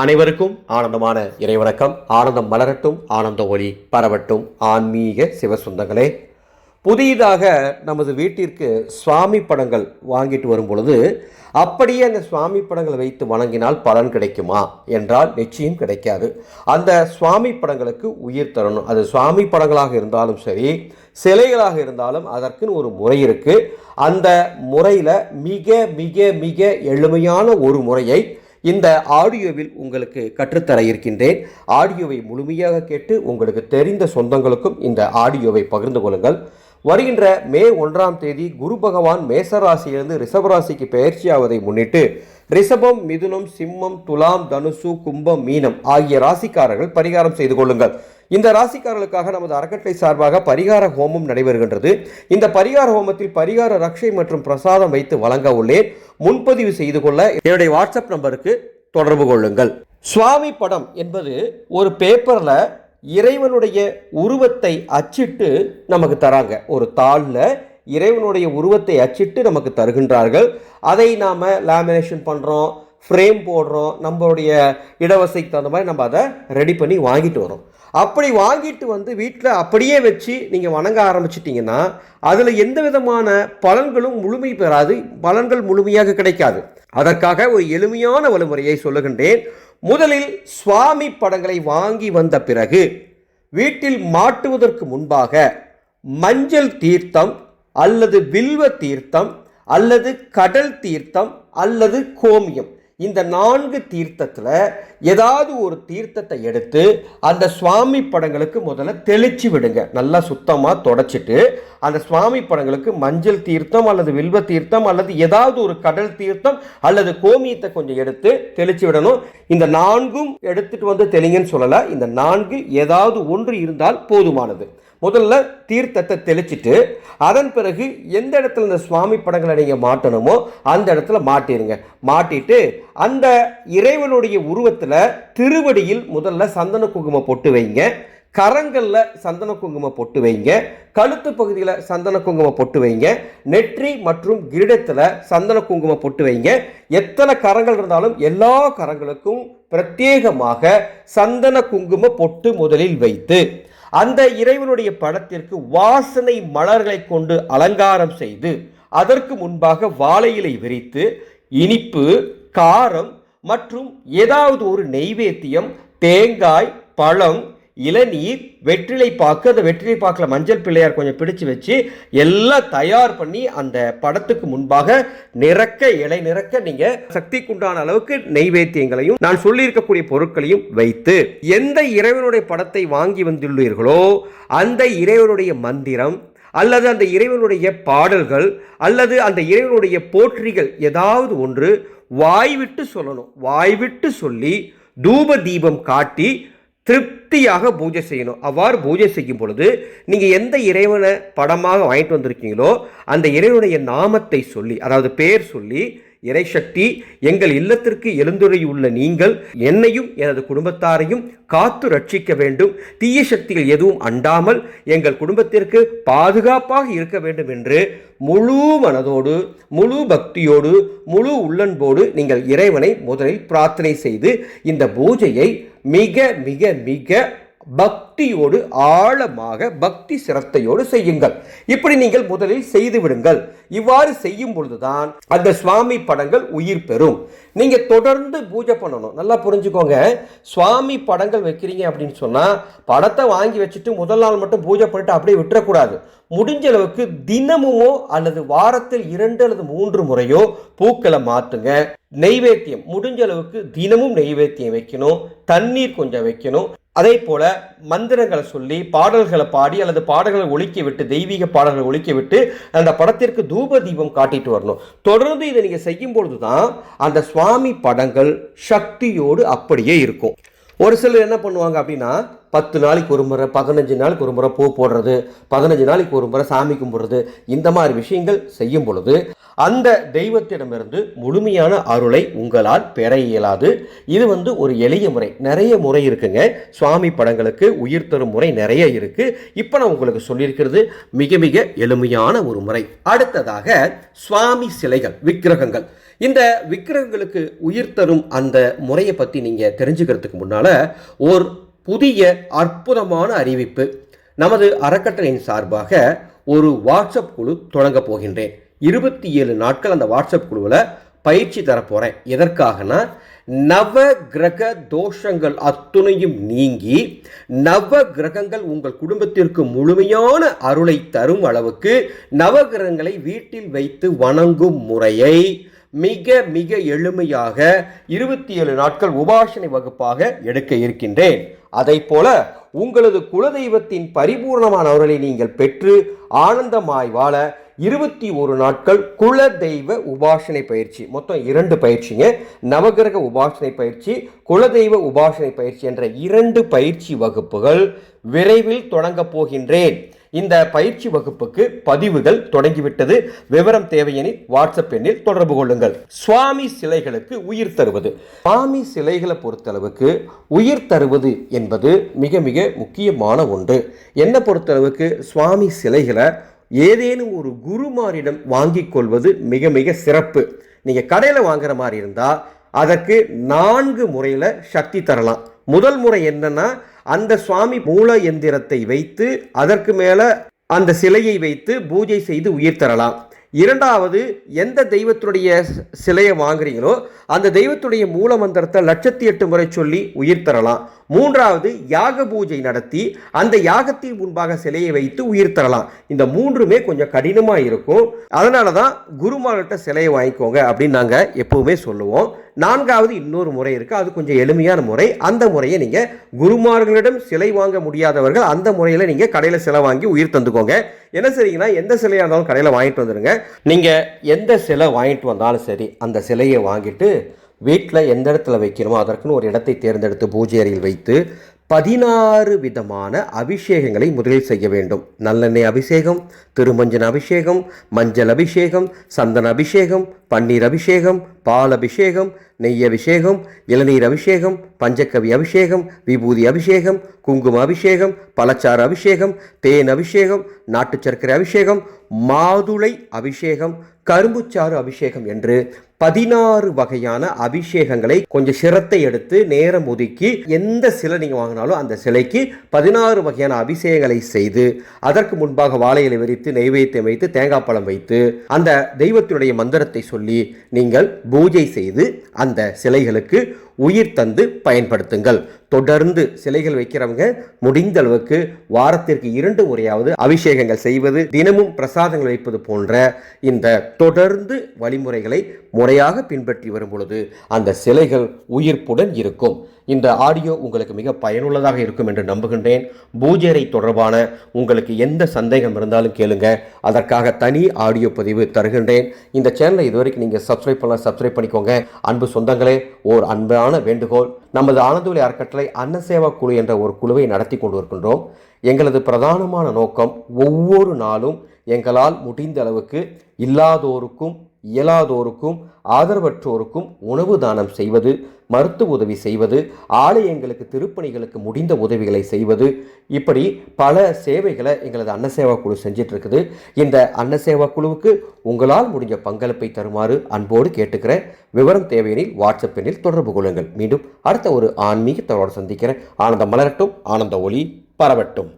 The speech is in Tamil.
அனைவருக்கும் ஆனந்தமான இறைவணக்கம். ஆனந்தம் மலரட்டும் ஆனந்த ஒளி பரவட்டும். ஆன்மீக சிவசுந்தங்களே புதியதாக நமது வீட்டிற்கு சுவாமி படங்கள் வாங்கிட்டு வரும் பொழுது அப்படியே அந்த சுவாமி படங்களை வைத்து வணங்கினால் பலன் கிடைக்குமா என்றால் நிச்சயம் கிடைக்காது. அந்த சுவாமி படங்களுக்கு உயிர் தரணும். அது சுவாமி படங்களாக இருந்தாலும் சரி சிலைகளாக இருந்தாலும் அதற்குன்னு ஒரு முறை இருக்குது அந்த முறையில் மிக மிக மிக எளிமையான ஒரு முறையை இந்த ஆடியோவில் உங்களுக்கு கற்றுத்தர இருக்கின்றேன். ஆடியோவை முழுமையாக கேட்டு உங்களுக்கு தெரிந்த சொந்தங்களுக்கும் இந்த ஆடியோவை பகிர்ந்து கொள்ளுங்கள். வருகின்ற மே ஒன்றாம் தேதி குரு பகவான் மேசராசியிலிருந்து ரிஷபராசிக்கு பயிற்சியாவதை முன்னிட்டு ரிஷபம் மிதுனம் சிம்மம் துலாம் தனுசு கும்பம் மீனம் ஆகிய ராசிக்காரர்கள் பரிகாரம் செய்து கொள்ளுங்கள். இந்த ராசிக்காரர்களுக்காக நமது அறக்கட்டளை சார்பாக பரிகார ஹோமம் நடைபெறுகின்றது. இந்த பரிகார ஹோமத்தில் பரிகார ரக்ஷை மற்றும் பிரசாதம் வைத்து வழங்க உள்ளேன். முன்பதிவு செய்து கொள்ள என்னுடைய வாட்ஸ்அப் நம்பருக்கு தொடர்பு கொள்ளுங்கள். சுவாமி படம் என்பது ஒரு பேப்பரில் இறைவனுடைய உருவத்தை அச்சிட்டு நமக்கு தராங்க. ஒரு தாளில் இறைவனுடைய உருவத்தை அச்சிட்டு நமக்கு தருகின்றார்கள். அதை நாம் லேமினேஷன் பண்ணுறோம் ஃப்ரேம் போடுறோம் நம்மளுடைய இடவசைக்கு தகுந்த மாதிரி நம்ம அதை ரெடி பண்ணி வாங்கிட்டு வரோம். அப்படி வாங்கிட்டு வந்து வீட்டில் அப்படியே வச்சு நீங்கள் வணங்க ஆரம்பிச்சிட்டிங்கன்னா அதில் எந்த விதமான பலன்களும் முழுமை பெறாது பலன்கள் முழுமையாக கிடைக்காது. அதற்காக ஒரு எளிமையான வழிமுறையை சொல்லுகின்றேன். முதலில் சுவாமி படங்களை வாங்கி வந்த பிறகு வீட்டில் மாட்டுவதற்கு முன்பாக மஞ்சள் தீர்த்தம் அல்லது வில்வ தீர்த்தம் அல்லது கடல் தீர்த்தம் அல்லது கோமியம் இந்த நான்கு தீர்த்தத்தில் ஏதாவது ஒரு தீர்த்தத்தை எடுத்து அந்த சுவாமி படங்களுக்கு முதல்ல தெளிச்சு விடுங்க. நல்லா சுத்தமாக தொடச்சிட்டு அந்த சுவாமி படங்களுக்கு மஞ்சள் தீர்த்தம் அல்லது வில்வ தீர்த்தம் அல்லது ஏதாவது ஒரு கடல் தீர்த்தம் அல்லது கோமியத்தை கொஞ்சம் எடுத்து தெளிச்சு விடணும். இந்த நான்கும் எடுத்துட்டு வந்து தெளிங்கன்னு சொல்லலை. இந்த நான்கு ஏதாவது ஒன்று இருந்தால் போதுமானது. முதல்ல தீர்த்தத்தை தெளிச்சிட்டு அதன் பிறகு எந்த இடத்துல இந்த சுவாமி படங்களை நீங்கள் மாட்டணுமோ அந்த இடத்துல மாட்டிடுங்க மாட்டிட்டு அந்த இறைவனுடைய உருவத்தில் திருவடியில் முதல்ல சந்தன குங்குமம் பொட்டு வைங்க. கரங்களில் சந்தன குங்குமம் பொட்டு வைங்க. கழுத்து பகுதியில் சந்தன குங்குமம் பொட்டு வைங்க. நெற்றி மற்றும் கிரீடத்தில் சந்தன குங்குமம் பொட்டு வைங்க. எத்தனை கரங்கள் இருந்தாலும் எல்லா கரங்களுக்கும் பிரத்யேகமாக சந்தன குங்கும பொட்டு முதலில் வைத்து அந்த இறைவனுடைய படத்திற்கு வாசனை மலர்களை கொண்டு அலங்காரம் செய்து அதற்கு முன்பாக வாழை இலை விரித்து இனிப்பு காரம் மற்றும் ஏதாவது ஒரு நெய்வேத்தியம் தேங்காய் பழம் இளநீர் வெற்றிலை பாக்கு அந்த வெற்றிலை பாக்கில் மஞ்சள் பிள்ளையார் கொஞ்சம் பிடிச்சு வச்சு எல்லாம் தயார் பண்ணி அந்த படத்துக்கு முன்பாக நிறக்க இலை நிறக்க நீங்க சக்திக்குண்டான அளவுக்கு நெய்வேத்தியங்களையும் நான் சொல்லியிருக்கக்கூடிய பொருட்களையும் வைத்து எந்த இறைவனுடைய படத்தை வாங்கி வந்துள்ளீர்களோ அந்த இறைவனுடைய மந்திரம் அல்லது அந்த இறைவனுடைய பாடல்கள் அல்லது அந்த இறைவனுடைய போற்றிகள் ஏதாவது ஒன்று வாய்விட்டு சொல்லணும். வாய்விட்டு சொல்லி தூப தீபம் காட்டி திருப்தியாக பூஜை செய்யணும். அவ்வாறு பூஜை செய்யும் பொழுது நீங்கள் எந்த இறைவனை படமாக வாங்கிட்டு வந்திருக்கீங்களோ அந்த இறைவனுடைய நாமத்தை சொல்லி அதாவது பேர் சொல்லி இறைசக்தி எங்கள் இல்லத்திற்கு எழுந்துரையுள்ள நீங்கள் என்னையும் எனது குடும்பத்தாரையும் காத்து ரட்சிக்க வேண்டும். தீய சக்திகள் எதுவும் அண்டாமல் எங்கள் குடும்பத்திற்கு பாதுகாப்பாக இருக்க வேண்டும் என்று முழு மனதோடு முழு பக்தியோடு முழு உள்ளன்போடு நீங்கள் இறைவனை முதலில் பிரார்த்தனை செய்து இந்த பூஜையை மிக மிக மிக பக்தியோடு ஆழமாக பக்தி சிரத்தையோடு செய்யுங்கள். இப்படி நீங்கள் முதலில் செய்து விடுங்கள். இவ்வாறு செய்யும் பொழுதுதான் அந்த சுவாமி படங்கள் உயிர் பெறும். நீங்க தொடர்ந்து பூஜை பண்ணணும். நல்லா புரிஞ்சுக்கோங்க. சுவாமி படங்கள் வைக்கிறீங்க அப்படின்னு சொன்னா படத்தை வாங்கி வச்சுட்டு முதல் நாள் மட்டும் பூஜை பண்ணிட்டு அப்படியே விட்டுறக்கூடாது. முடிஞ்ச அளவுக்கு தினமுமோ அல்லது வாரத்தில் இரண்டு அல்லது மூன்று முறையோ பூக்களை மாற்றுங்க. நெய்வேத்தியம். முடிஞ்ச அளவுக்கு தினமும் நெய்வேத்தியம் வைக்கணும். தண்ணீர் கொஞ்சம் வைக்கணும். அதே போல மந்திரங்களை சொல்லி பாடல்களை பாடி அல்லது பாடல்களை ஒழிக்க விட்டு தெய்வீக பாடல்களை ஒழிக்க விட்டு அந்த படத்திற்கு தூப தீபம் காட்டிட்டு வரணும். தொடர்ந்து இதை நீங்கள் செய்யும் பொழுது தான் அந்த சுவாமி படங்கள் சக்தியோடு அப்படியே இருக்கும். ஒரு சிலர் என்ன பண்ணுவாங்க அப்படின்னா பத்து நாளைக்கு ஒரு முறை பதினஞ்சு நாளைக்கு ஒரு முறை பூ போடுறது பதினஞ்சு நாளைக்கு ஒரு முறை சாமி கும்பிட்றது இந்த மாதிரி விஷயங்கள் செய்யும் பொழுது அந்த தெய்வத்திடமிருந்து முழுமையான அருளை உங்களால் பெற இயலாது. இது வந்து ஒரு எளிய முறை. நிறைய முறை இருக்குங்க. சுவாமி படங்களுக்கு உயிர் தரும் முறை நிறைய இருக்கு. இப்போ நான் உங்களுக்கு சொல்லியிருக்கிறது மிக மிக எளிமையான ஒரு முறை. அடுத்ததாக சுவாமி சிலைகள் விக்கிரகங்கள். இந்த விக்கிரகங்களுக்கு உயிர் தரும் அந்த முறையை பற்றி நீங்கள் தெரிஞ்சுக்கிறதுக்கு முன்னால் ஒரு புதிய அற்புதமான அறிவிப்பு நமது அறக்கட்டளையின் சார்பாக ஒரு வாட்ஸ்அப் குழு தொடங்க போகின்றேன். இருபத்தி ஏழு நாட்கள் அந்த வாட்ஸ்அப் குழுவில் பயிற்சி தரப்போகிறேன் எதற்காகனா நவ கிரக தோஷங்கள் அத்துணையும் நீங்கி நவ கிரகங்கள் உங்கள் குடும்பத்திற்கு முழுமையான அருளை தரும் அளவுக்கு நவ கிரகங்களை வீட்டில் வைத்து வணங்கும் முறையை மிக மிக எளிமையாக இருபத்தி ஏழு நாட்கள் உபாசனை வகுப்பாக எடுக்க இருக்கின்றேன். அதை போல உங்களது குலதெய்வத்தின் பரிபூர்ணமான அருளை நீங்கள் பெற்று ஆனந்தமாய் வாழ இருபத்தி ஒரு நாட்கள் குல தெய்வ உபாசனை பயிற்சி மொத்தம் இரண்டு பயிற்சிங்க. நவகிரக உபாசனை பயிற்சி குலதெய்வ உபாசனை பயிற்சி என்ற இரண்டு பயிற்சி வகுப்புகள் விரைவில் தொடங்கப் போகின்றேன். இந்த பயிற்சி வகுப்புக்கு பதிவுகள் தொடங்கிவிட்டது. விவரம் தேவையெனில் வாட்ஸ்அப் எண்ணில் தொடர்பு கொள்ளுங்கள். சுவாமி சிலைகளுக்கு உயிர் தருவது. சுவாமி சிலைகளை பொறுத்தளவுக்கு உயிர் தருவது என்பது மிக மிக முக்கியமான ஒன்று. என்னை பொறுத்தளவுக்கு சுவாமி சிலைகளை ஏதேனும் ஒரு குருமாரிடம் வாங்கிக் கொள்வது மிக மிக சிறப்பு. நீங்கள் கடையில் வாங்குற மாதிரி இருந்தால் அதற்கு நான்கு முறையில் சக்தி தரலாம். முதல் முறை என்னன்னா அந்த சுவாமி மூல எந்திரத்தை வைத்து அதற்கு மேலே அந்த சிலையை வைத்து பூஜை செய்து உயிர் தரலாம் இரண்டாவது எந்த தெய்வத்துடைய சிலையை வாங்குறீங்களோ அந்த தெய்வத்துடைய மூல மந்திரத்தை லட்சத்தி எட்டு முறை சொல்லி உயிர் தரலாம் மூன்றாவது யாக பூஜை நடத்தி அந்த யாகத்தின் முன்பாக சிலையை வைத்து உயிர் தரலாம் இந்த மூன்றுமே கொஞ்சம் கடினமாக இருக்கும். அதனால தான் குருமார்கிட்ட சிலையை வாங்கிக்கோங்க அப்படின்னு நாங்கள் எப்பவுமே சொல்லுவோம். நான்காவது இன்னொரு முறை இருக்குது அது கொஞ்சம் எளிமையான முறை. அந்த முறையை நீங்கள் குருமார்களிடம் சிலை வாங்க முடியாதவர்கள் அந்த முறையில் நீங்கள் கடையில் சிலை வாங்கி உயிர் தந்துக்கோங்க. என்ன சரிங்கன்னா எந்த சிலையாக இருந்தாலும் கடையில் வாங்கிட்டு வந்துடுங்க நீங்கள் எந்த சிலை வாங்கிட்டு வந்தாலும் சரி அந்த சிலையை வாங்கிட்டு வீட்டில் எந்த இடத்துல வைக்கணுமோ அதற்குன்னு ஒரு இடத்தை தேர்ந்தெடுத்து பூஜை அறையில் வைத்து பதினாறு விதமான அபிஷேகங்களை முதலில் செய்ய வேண்டும். நல்லெண்ணெய் அபிஷேகம் திருமஞ்சன் அபிஷேகம் மஞ்சள் அபிஷேகம் சந்தன அபிஷேகம் பன்னீர் அபிஷேகம் பால் அபிஷேகம் நெய் அபிஷேகம் இளநீர் அபிஷேகம் பஞ்சக்கவி அபிஷேகம் விபூதி அபிஷேகம் குங்கும அபிஷேகம் பழச்சாறு அபிஷேகம் தேன் அபிஷேகம் நாட்டு சர்க்கரை அபிஷேகம் மாதுளை அபிஷேகம் கரும்புச்சாறு அபிஷேகம் என்று பதினாறு வகையான அபிஷேகங்களை கொஞ்சம் சிரத்தை எடுத்து நேரம் ஒதுக்கி எந்த சிலை நீங்கள் வாங்கினாலும் அந்த சிலைக்கு பதினாறு வகையான அபிஷேகங்களை செய்து அதற்கு முன்பாக வாழைகளை விரித்து நெய்வேத்தியம் வைத்து தேங்காய் பழம் வைத்து அந்த தெய்வத்தினுடைய மந்திரத்தை சொல்லி நீங்கள் பூஜை செய்து அந்த சிலைகளுக்கு உயிர் தந்து பயன்படுத்துங்கள். தொடர்ந்து சிலைகள் வைக்கிறவங்க முடிந்த அளவுக்கு வாரத்திற்கு இரண்டு முறையாவது அபிஷேகங்கள் செய்வது தினமும் பிரசாதங்கள் வைப்பது போன்ற இந்த தொடர்ந்து வழிமுறைகளை முறையாக பின்பற்றி வரும் பொழுது அந்த சிலைகள் உயிர்ப்புடன் இருக்கும். இந்த ஆடியோ உங்களுக்கு மிக பயனுள்ளதாக இருக்கும் என்று நம்புகின்றேன். பூஜைரை தொடர்பான உங்களுக்கு எந்த சந்தேகம் இருந்தாலும் கேளுங்க. அதற்காக தனி ஆடியோ பதிவு தருகின்றேன். இந்த சேனலை இதுவரைக்கும் நீங்கள் சப்ஸ்கிரைப் பண்ணலாம் சப்ஸ்கிரைப் பண்ணிக்கோங்க. அன்பு சொந்தங்களே ஓர் அன்பான வேண்டுகோள் நமது ஆனந்தொலி அறக்கட்டளை அன்னசேவா குழு என்ற ஒரு குழுவை நடத்தி கொண்டு இருக்கின்றோம் எங்களது பிரதானமான நோக்கம் ஒவ்வொரு நாளும் எங்களால் முடிந்த அளவுக்கு இல்லாதோருக்கும் இயலாதோருக்கும் ஆதரவற்றோருக்கும் உணவு தானம் செய்வது மருத்துவ உதவி செய்வது ஆலயங்களுக்கு திருப்பணிகளுக்கு முடிந்த உதவிகளை செய்வது. இப்படி பல சேவைகளை எங்களது அன்னசேவா குழு செஞ்சிட்ருக்குது. இந்த அன்னசேவா குழுவுக்கு உங்களால் முடிஞ்ச பங்களிப்பை தருமாறு அன்போடு கேட்டுக்கிறேன். விவரம் தேவையெனில் வாட்ஸ்அப் எண்ணில் தொடர்பு கொள்ளுங்கள். மீண்டும் அடுத்த ஒரு ஆன்மீக தகவலோடு சந்திக்கிறேன். ஆனந்தம் மலரட்டும் ஆனந்த ஒளி பரவட்டும்.